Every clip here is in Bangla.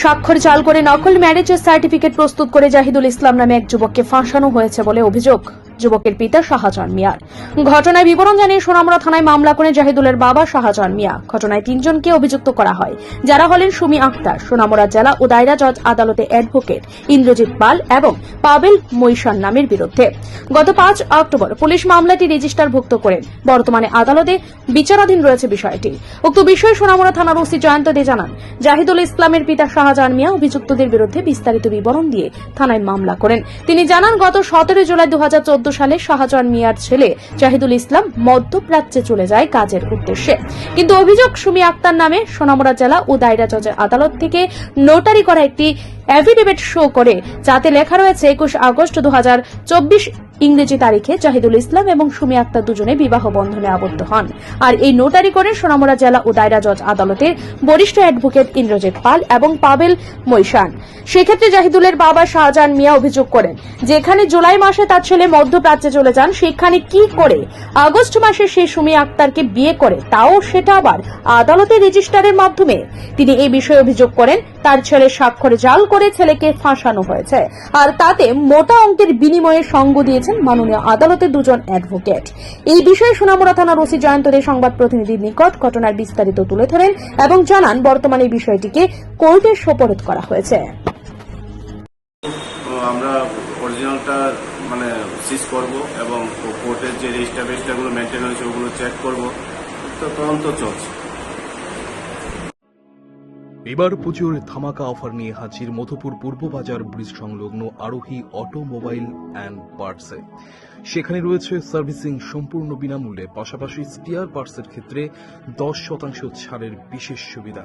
স্বাক্ষর জাল করে নকল ম্যারেজের সার্টিফিকেট প্রস্তুত করে জাহিদুল ইসলাম নামে এক যুবককে ফাঁসানো হয়েছে বলে অভিযোগ। যুবকের পিতা শাহজাহান মিয়ার ঘটনায় বিবরণ জানিয়ে সোনামুড়া থানায় মামলা করে জাহিদুলের বাবা শাহজাহান মিয়া। ঘটনায় তিনজনকে অভিযুক্ত করা হয়। যারা হলেন সুমি আক্তার সোনামুড়া জেলা ও দায়রা জজ আদালতে অ্যাডভোকেট ইন্দ্রজিৎ পাল এবং পাবেল মৈশান নামের বিরুদ্ধে। গত পাঁচ অক্টোবর পুলিশ মামলাটি রেজিস্টারভুক্ত করেন বর্তমানে আদালতে বিচারাধীন রয়েছে বিষয়টি। উক্ত বিষয়ে সোনামুড়া থানার ওসি জয়ন্ত দে জানান, জাহিদুল ইসলামের পিতা শাহজাহান মিয়া অভিযুক্তদের বিরুদ্ধে বিস্তারিত বিবরণ দিয়ে থানায় মামলা করেন। তিনি জানান, গত সতেরো জুলাই দুহাজার চোদ্দ সালে শাহজাহান মিয়ার ছেলে জাহিদুল ইসলাম মধ্যপ্রাচ্যে চলে যায় কাজের উদ্দেশ্যে। কিন্তু অভিযোগ, সুমি আক্তার নামে সোনামুড়া জেলা ও দায়রা জজের আদালত থেকে নোটারি করা একটি অ্যাফিডেভিট শো করে, যাতে লেখা রয়েছে একুশ আগস্ট দু হাজার চব্বিশ ইংরেজি তারিখে জাহিদুল ইসলাম এবং সুমি আক্তার দুজনে বিবাহ বন্ধনে আবদ্ধ হন। আর এই নোটারি করে সোনামুড়া জেলা ও দায়রা জজ আদালতের বরিষ্ঠ অ্যাডভোকেট ইন্দ্রজিৎ পাল এবং পাবেল মৈশান। সেক্ষেত্রে জাহিদুলের বাবা শাহজাহান মিয়া অভিযোগ করেন, যেখানে জুলাই মাসে তার ছেলে মধ্যপ্রাচ্যে চলে যান, সেখানে কি করে আগস্ট মাসে সে সুমি আক্তারকে বিয়ে করে? তাও সেটা আবার আদালতের রেজিস্টারের মাধ্যমে? তিনি এই বিষয়ে অভিযোগ করেন, তার ছেলে স্বাক্ষর জাল করে ছেলেকে ফাঁসানো হয়েছে। আর তাতে মোটা অঙ্কের বিনিময়ে সঙ্গ দিয়েছেন মাননীয় আদালতের দুজন অ্যাডভোকেট। এই বিষয়ে সোনামুড়া থানার ওসি জয়ন্ত দে সংবাদ প্রতিনিধির নিকট ঘটনার বিস্তারিত তুলে ধরেন এবং জানান বর্তমানে বিষয়টিকে কোর্টে সোপরদ করা হয়েছে। আমরা অরিজিনালটা মানে সিজ করব এবং কোর্টের যে রেজিস্টার মেনটেন হয়েছে, ওগুলো চেক করব। তো তদন্ত চলছে। এবার পুজোর ধামাকা অফার নিয়ে হাজির মধুপুর পূর্ব বাজার ব্রিজ সংলগ্ন আরোহী অটোমোবাইল অ্যান্ড পার্টসে। সেখানে রয়েছে সার্ভিসিং সম্পূর্ণ বিনামূল্যে, পাশাপাশি স্টিয়ার পার্টসের ক্ষেত্রে দশ শতাংশ ছাড়ের বিশেষ সুবিধা।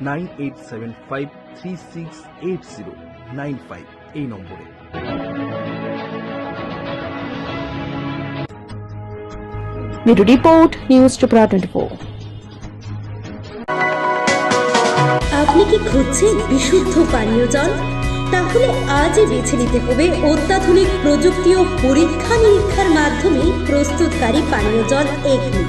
Nine eight seven five three six eight zero nine five এই নম্বরে। আপনি কি খুঁজছেন বিশুদ্ধ পানীয় জল? তাহলে আজই বেছে নিতে হবে অত্যাধুনিক প্রযুক্তি ও পরীক্ষা নিরীক্ষার মাধ্যমে প্রস্তুতকারী পানীয় জল এগনি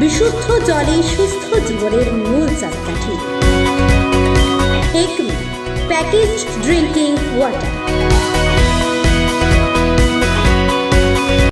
বিশুদ্ধ জলে সুস্থ জীবনের মূল চাপকাঠি প্যাকেজ ড্রিঙ্কিং ওয়াটার